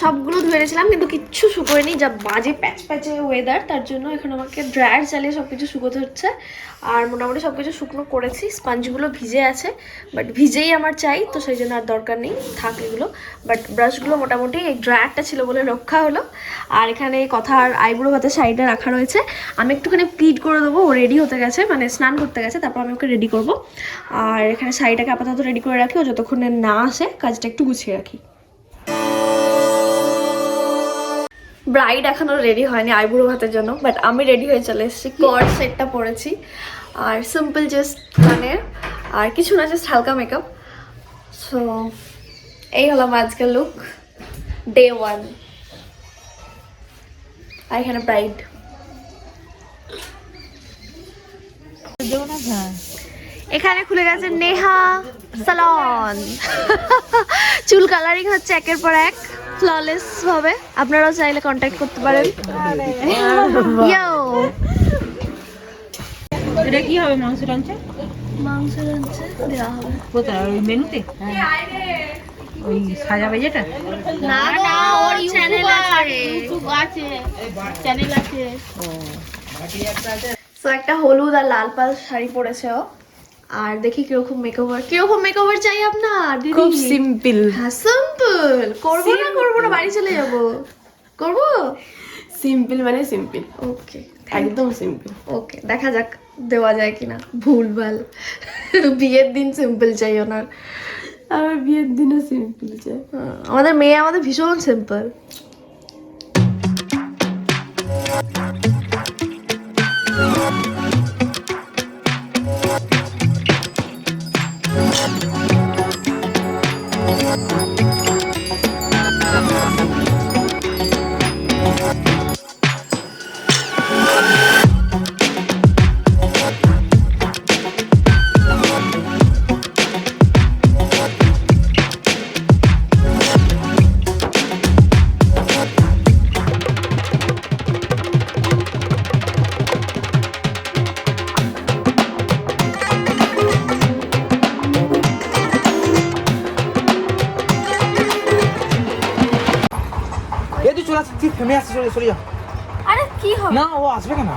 সবগুলো ধুয়ে রেছিলাম কিন্তু কিচ্ছু শুকোয়নি, যা বাজে প্যাচ প্যাচে ওয়েদার তার জন্য এখন আমাকে ড্রায়ার চালিয়ে সব কিছু শুকোতে হচ্ছে। আর মোটামুটি সব কিছু শুকনো করেছি স্পঞ্জগুলো ভিজে আছে বাট ভিজেই আমার চাই, তো সেই জন্য আর দরকার নেই, থাক এগুলো। বাট ব্রাশগুলো মোটামুটি এই ড্রায়ারটা ছিল বলে রক্ষা হলো। আর এখানে কথার আইব্রো ভাতের সাইডে রাখা রয়েছে। আমি একটুখানি প্লিট করে দেবো, ও রেডি হতে গেছে মানে স্নান করতে গেছে, তারপর আমি ওকে রেডি করব। আর এখানে শাড়িটাকে আপাতত রেডি করে রাখি, ও যতক্ষণে না আসে, কাজটা একটু গুছিয়ে রাখি। ব্রাইড এখনও রেডি হয়নি আইবুড়ো ভাতের জন্য বাট আমি রেডি হয়ে চলে এসেছি। কর সেটটা পরেছি। আর সিম্পল জাস্ট মানে আর কিছু না জাস্ট হালকা মেকআপ সো এই হলো আজকের লুক ডে ওয়ান আর এখানে ব্রাইড এখানে খুলে গেছে নেহা সালন। চুল কালারিং হচ্ছে একের পর এক ফ্ললেস ভাবে। আপনারাও চাইলে কন্ট্যাক্ট করতে পারেন। ইয়ো এটা কি হবে মাংস রাঁধছে মাংস রাঁধছে দেওয়া হবে। কোথায়? ওই মেনুতে? ওই সাজাবে যেটা না না ওর চ্যানেল আছে আছে। চ্যানেল আছে তো একটা হলুদ আর লাল পাল শাড়ি পরেছে ও। আর দেখি কীরকম মেকওভার কীরকম মেকওভার চাই আপনার দিদি? খুব সিম্পল হ্যাঁ সিম্পল করব না করব না বাড়ি চলে যাব। করব? সিম্পল মানে সিম্পল ওকে একদম সিম্পল ওকে দেখা যাক দেওয়া যায় কিনা। ভুলভাল। বিয়ের দিন সিম্পল চাই ওনার আমার বিয়ের দিনও সিম্পল চাই। হ্যাঁ, আমাদের মেয়ে আমাদের ভীষণ সিম্পল থেমে আসছিস চলে চলে যা আরে কি হবে? না ও আসবে কেন?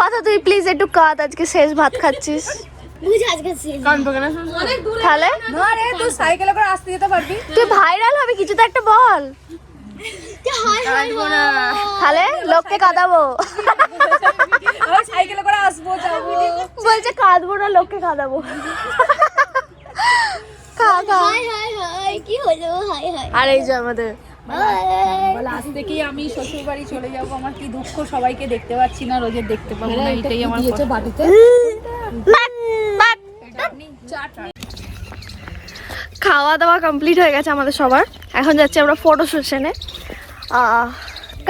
কথা তুই প্লিজ একটু কাঁদ আজকে শেষ ভাত খাচ্ছিস। তাহলে? তুই আসতে যেতে পারবি। তুই ভাইরাল হবে কিছু তো একটা বল। তাহলে লোককে কাঁদাবো। আমি সাইকেলে করে আসব যাব। বলছে কাঁদবো না লোককে কাঁদাবো। খা খা। কি হলো? High high. আর এই যে আমাদের। আজ থেকেই আমি শ্বশুর বাড়ি চলে যাব। আমার কি দুঃখ সবাইকে দেখতে পাচ্ছি না রোজের দেখতে পাবো না এটাই আমার। খাওয়া দাওয়া কমপ্লিট হয়ে গেছে আমাদের সবার। এখন যাচ্ছি আমরা ফটো সেশনে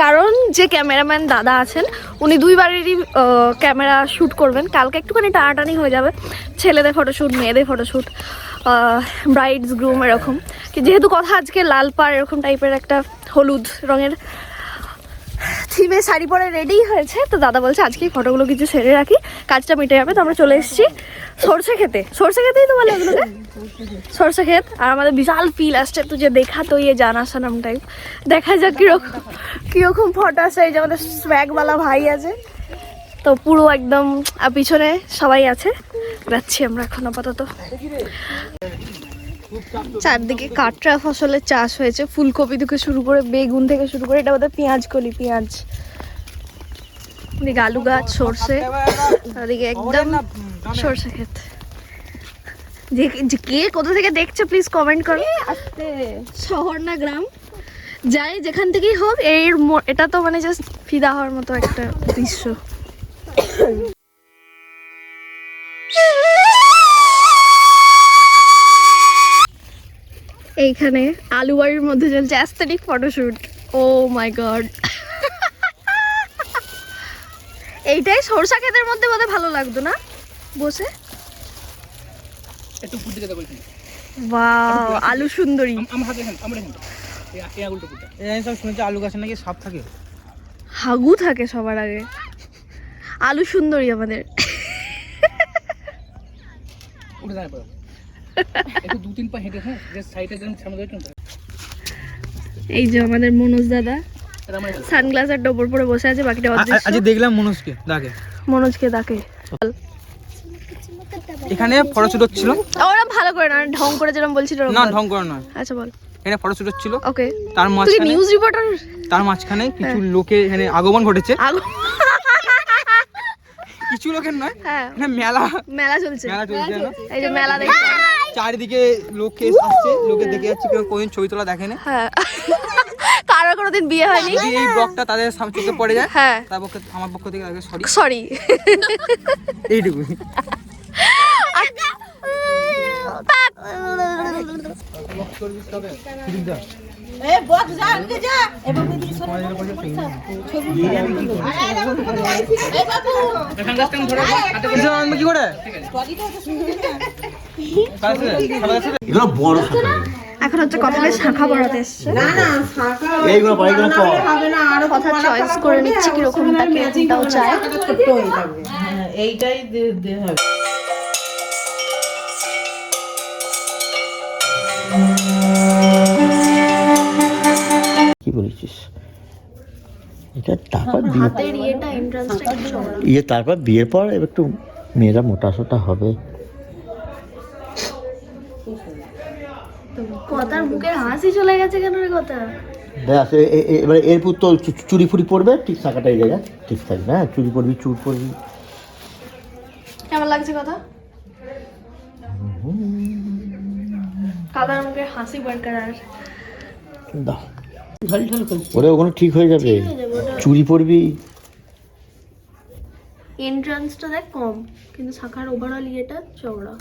কারণ যে ক্যামেরাম্যান দাদা আছেন, উনি দুইবারেরই ক্যামেরা শ্যুট করবেন। কালকে একটুখানি টানাটানি হয়ে যাবে। ছেলেদের ফটোশ্যুট মেয়েদের ফটোশ্যুট ব্রাইডস গ্রুম এরকম। যেহেতু কথা আজকে লাল পাড় এরকম টাইপের একটা হলুদ রঙের থিমে শাড়ি পরে রেডি হয়েছে, তো দাদা বলছে আজকেই ফটোগুলো কিছু সেরে রাখি। কাজটা মিটে যাবে। তো আমরা চলে এসেছি সরষে খেতে। সরষে খেতেই তো বলে ওগুলোকে। সরষে ক্ষেত, আর আমাদের বিশাল ফিল আসছে, তো যে দেখা তো ইয়ে জানা সানাম টাইপ। দেখা যাক কীরকম কীরকম ফটো আসে, এই যে আমাদের স্ব্যাগওয়ালা ভাই আছে। তো পুরো একদম পিছনে সবাই আছে। যাচ্ছি আমরা এখন আপাতত। চারদিকে কাটরা ফসলের চাষ হয়েছে, ফুলকপি থেকে শুরু করে বেগুন থেকে শুরু করে, এটা বোধহয় পেঁয়াজ কলি, পেঁয়াজ। এদিকে আলু গাছ, সর্ষে ওদিকে একদম সর্ষে ক্ষেত। যে কে কোথা থেকে দেখছ প্লিজ কমেন্ট করো। শহর না গ্রাম। যাই যেখান থেকেই হোক, এর এটা তো মানে জাস্ট ফিদা হওয়ার মতো একটা দৃশ্য। এইখানে আলু বাড়ির মধ্যে চলছে aesthetic photoshoot oh my god এইটাই সরষা ক্ষেতের মধ্যে বোধহয় ভালো লাগতো না? বসে? একটু ফুট দিকে বলছি ওয়াও আলু সুন্দরী। আমার হাতে এখানে আমার এখানে। এই আঙুলটা ফুটা এই সব শুনেছি আলু গাছে নাকি সাপ থাকে। হাগু থাকে সবার আগে। আলু সুন্দরী আমাদের। উঠে একটু দু তিন পা হেঁটে হ্যাঁ যে সাইডে যেন সামনে এই যে আমাদের মনোজ দাদা। সানগ্লাস আর ডোবর পরে বসে আছে বাকিটা আজ দেখলাম মনোজকে দাগে মনোজকে ডাকে এখানে ফটোশুট হচ্ছিল? ওরা ভালো করে না ঢং করে যেরকম বলছিল না ঢং করে নয়। আচ্ছা বল। এখানে ফটোশুট হচ্ছিল। ওকে। তার তুই মাঝখানে নিউজ রিপোর্টার তার মাঝখানে কিছু লোকের এখানে আগমন ঘটেছে। কিছু লোকের নয় হ্যাঁ। এখানে মেলা মেলা চলছে। মেলা চলছে। না এই যে মেলা দেখছে চারিদিকে লোকে আসছে লোকে দেখে যাচ্ছে কেউ কোনদিন ছবি তোলা দেখে না হ্যাঁ। কারোর কোনোদিন বিয়ে হয়নি। এই ব্লগটা তাদের সাম- চোখে পড়ে যায়। হ্যাঁ। তার পক্ষে আমার পক্ষ থেকে আগে সরি। সরি। এইটুকু। কি করে। এগুলো বড় এখন হচ্ছে কথাটা শাখা এসছে। এইগুলো পরে কথা চয়েস করে নিচ্ছি কীরকম তাকে কোনটাও চায়। এইটাই দে- দে হবে। কি বলেছিস? এটা তারপর বিয়ে ইয়ে তারপর বিয়ের পর একটু মেয়েরা মোটা সোটা হবে। কথার মুখের হাসি চলে গেছে কেন রে কথা? ব্যাস এবারে এরপর তো চু- চুড়ি ফুড়ি পরবে ঠিক এই জায়গায় ঠিক থাকবে হ্যাঁ চুড়ি পরবি চুড় পরবি কেমন লাগছে কথা? কাদার মুখের হাসি বরকরার দাও। ওরে ওখানে ঠিক হয়ে যাবে। চুরি পরবি এন্ট্রান্সটা দেখ কম কিন্তু শাখার ওভারঅল ইয়েটা চওড়া।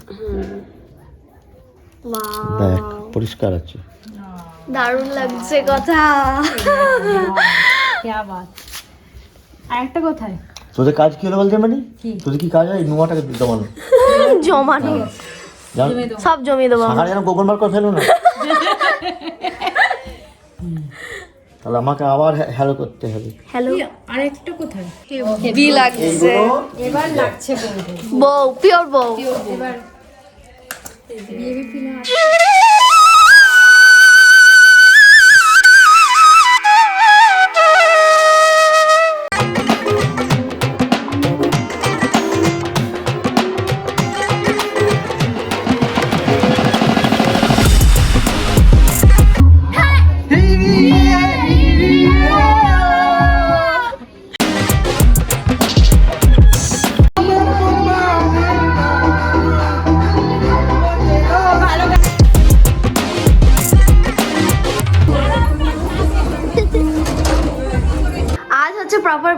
দেখ পরিষ্কার আছে। দারুণ লাগছে কথা। আর একটা কোথায়? তোদের কাজ কি হলো বলতে মানে তোদের কি কাজ হয়? নোয়াটাকে জমানো। জমানো। জান সব জমিয়ে দেবো। সাহারা যেন গোবর বার করে ফেলো না। তাহলে আমাকে আবার হ্যালো করতে হবে। হ্যালো। আর একটা কোথায়? হেভি লাগছে? এবার লাগছে বউ। পিওর বউ। এবার বেবি ফিল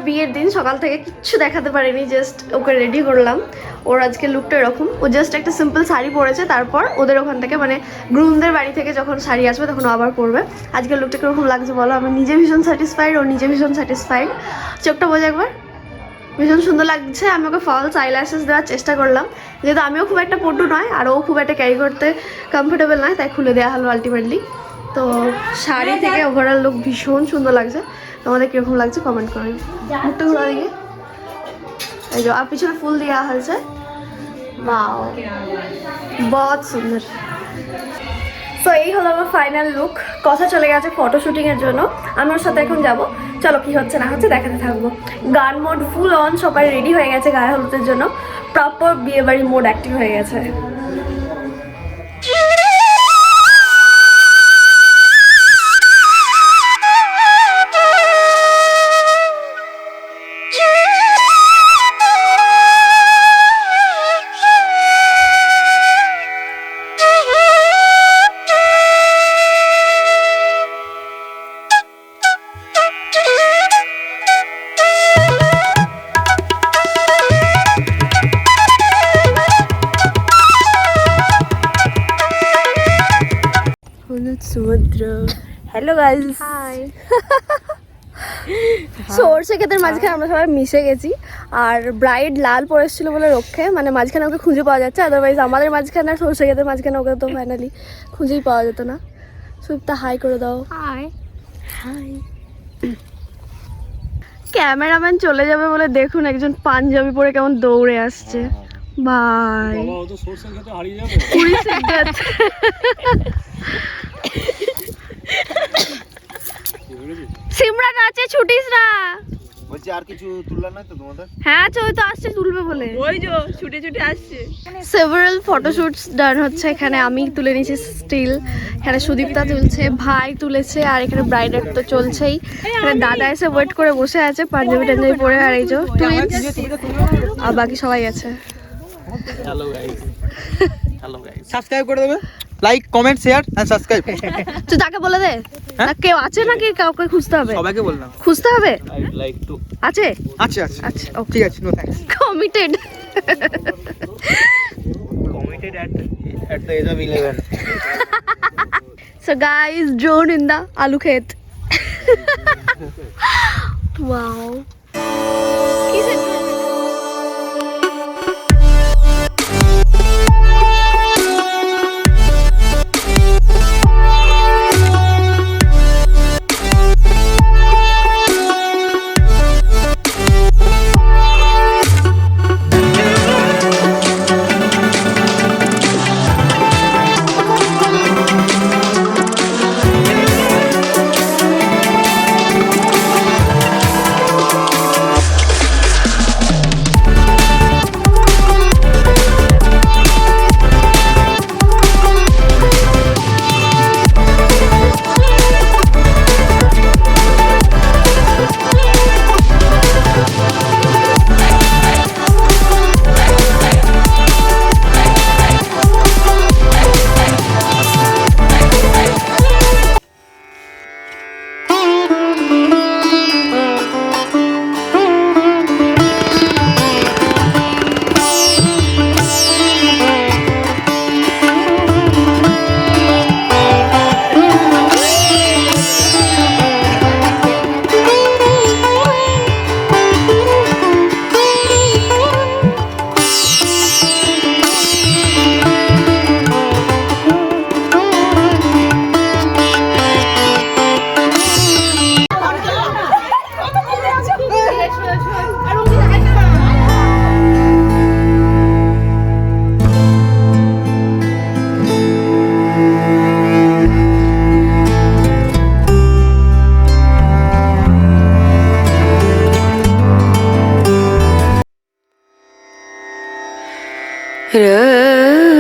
বিয়ের দিন সকাল থেকে কিচ্ছু দেখাতে পারিনি জাস্ট ওকে রেডি করলাম। ওর আজকে লুকটা এরকম। ও জাস্ট একটা সিম্পল শাড়ি পরেছে তারপর ওদের ওখান থেকে মানে গ্রুমদের বাড়ি থেকে যখন শাড়ি আসবে তখন আবার পরবে। আজকে লুকটা কীরকম লাগছে বলো? আমি নিজে ভীষণ স্যাটিসফাইড ও নিজে ভীষণ স্যাটিসফাইড চোখটা বোঝা একবার। ভীষণ সুন্দর লাগছে। আমি ওকে ফলস আইল্যাশেস দেওয়ার চেষ্টা করলাম। যেহেতু আমিও খুব একটা পটু নয় আর ও খুব একটা ক্যারি করতে কমফোর্টেবল নয় তাই খুলে দেওয়া হলো আলটিমেটলি তো শাড়ি থেকে ওভারঅল লুক ভীষণ সুন্দর লাগছে। তোমাদের কীরকম লাগছে কমেন্ট করবেন মুখটা এই যে, আর পিছনে ফুল দেওয়া হয়েছে। বাও বহুত সুন্দর। সো এই হলো আমার ফাইনাল লুক কথা চলে গেছে ফটো শুটিংয়ের জন্য। আমি ওর সাথে এখন যাব। চলো, কি হচ্ছে না হচ্ছে দেখাতে থাকব। গান মোড ফুল অন সবাই রেডি হয়ে গেছে গায়ে হলুদের জন্য। প্রপার বিয়ে বাড়ি মোড অ্যাক্টিভ হয়ে গেছে। সমুদ্র হ্যালো গাইস হাই সর্ষে ক্ষেতের মাঝখানে আমরা সবাই মিশে গেছি। আর ব্রাইড লাল পরেছিল বলে রক্ষে মানে মাঝখানে ওকে খুঁজে পাওয়া যাচ্ছে আদারওয়াইজ আমাদের মাঝখানে আর সর্ষে ক্ষেতের মাঝখানে ওকে তো ফাইনালি খুঁজেই পাওয়া যেত না। সুইপটা হাই করে দাও। হাই হাই ক্যামেরাম্যান চলে যাবে বলে দেখুন একজন পাঞ্জাবি পরে কেমন দৌড়ে আসছে। ভাই পুরি সিদ্ধার্থ সিমরান আছে ছুটিস না। বলছি আর কিছু তুললাম না তো তোমাদের? হ্যাঁ চই তো আসছে তুলবে বলে। ওই যে ছুটে ছুটে আসছে। সেভারাল ফটোশুটস ডান হচ্ছে এখানে আমি তুলে নিয়েছি স্টিল এখানে সুদীপ্তা তুলছে ভাই তুলেছে আর এখানে ব্রাইডার তো চলছেই। এখানে দাদা এসে ওয়েট করে বসে আছে পাঞ্জাবি টাঞ্জাবি পরে আর এই যে টুইন্স আর বাকি সবাই আছে। Hello guys hello guys subscribe করে দেবে like comment share and subscribe তো তাকে বলে দে। কেউ আছে নাকি? কাউকে খুঁজতে হবে? সবাইকে বললাম। খুঁজতে হবে? আই লাইক টু আছে? আচ্ছা আচ্ছা ওকে ঠিক আছে no thanks committed committed at at the age of 11 So guys, drone in the alu khet. wow. রনা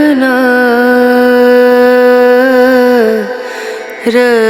রনা রনু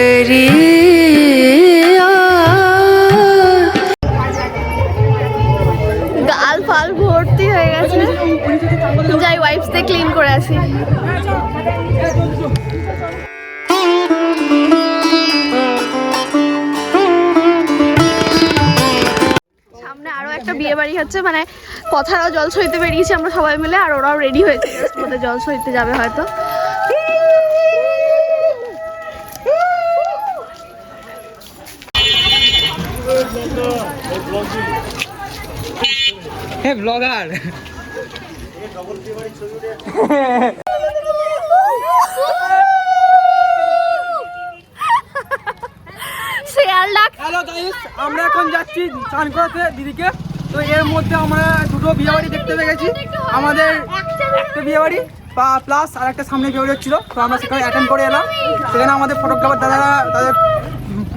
বিয়ে বাড়ি হচ্ছে মানে কথারাও জল সইতে বেরিয়েছি আমরা সবাই মিলে আর ওরাও রেডি হয়েছে just বোধহয় জল সইতে যাবে হয়তো। হ্যাঁ ব্লগার। শেয়াল ডাক। হ্যালো গাইস আমরা এখন যাচ্ছি চান করাতে দিদিকে। তো এর মধ্যে আমরা দুটো বিয়ে বাড়ি দেখতে পেয়ে গেছি আমাদের একটা বিয়ে বাড়ি প্লাস আর একটা সামনে বিয়ে বাড়ি হচ্ছিল। তো আমরা সেখানে অ্যাটেন্ড করে এলাম। সেখানে আমাদের ফটোগ্রাফার দাদারা তাদের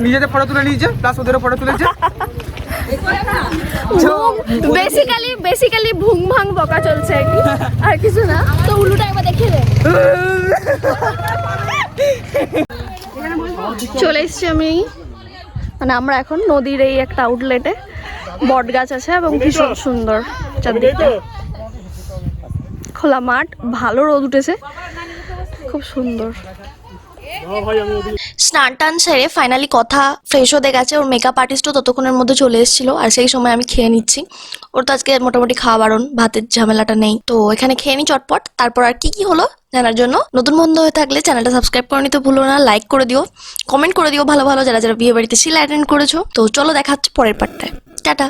নিজেদের ফটো তুলে নিয়েছে প্লাস ওদেরও ফটো তুলেছে। বেসিক্যালি বেসিক্যালি ভুং ভাং বকা চলছে। আর কিছু না। চলে এসছি আমি। মানে আমরা এখন নদীর এই একটা আউটলেটে বট গাছ আছে এবং ভীষণ সুন্দর চারদিকটা। খোলা মাঠ ভালো রোদ উঠেছে। খুব সুন্দর। স্নান টান সেরে ফাইনালি কথা ফ্রেশ হতে গেছে। ওর মেকআপ আর্টিস্টও ততক্ষণের মধ্যে চলে এসেছিল আর সেই সময় আমি খেয়ে নিচ্ছি। ওর তো আজকে মোটামুটি খাওয়া বারণ ভাতের ঝামেলাটা নেই। তো এখানে খেয়ে নি চটপট। তারপর আর কি কি হলো জানার জন্য। নতুন বন্ধু হয়ে থাকলে চ্যানেলটা সাবস্ক্রাইব করে নিতে ভুলো না লাইক করে দিও। কমেন্ট করে দিও ভালো ভালো যারা যারা বিয়ে বাড়িতে ছিল অ্যাটেন্ড করেছ। তো চলো দেখা হচ্ছে পরের পার্টটায় டாட்டா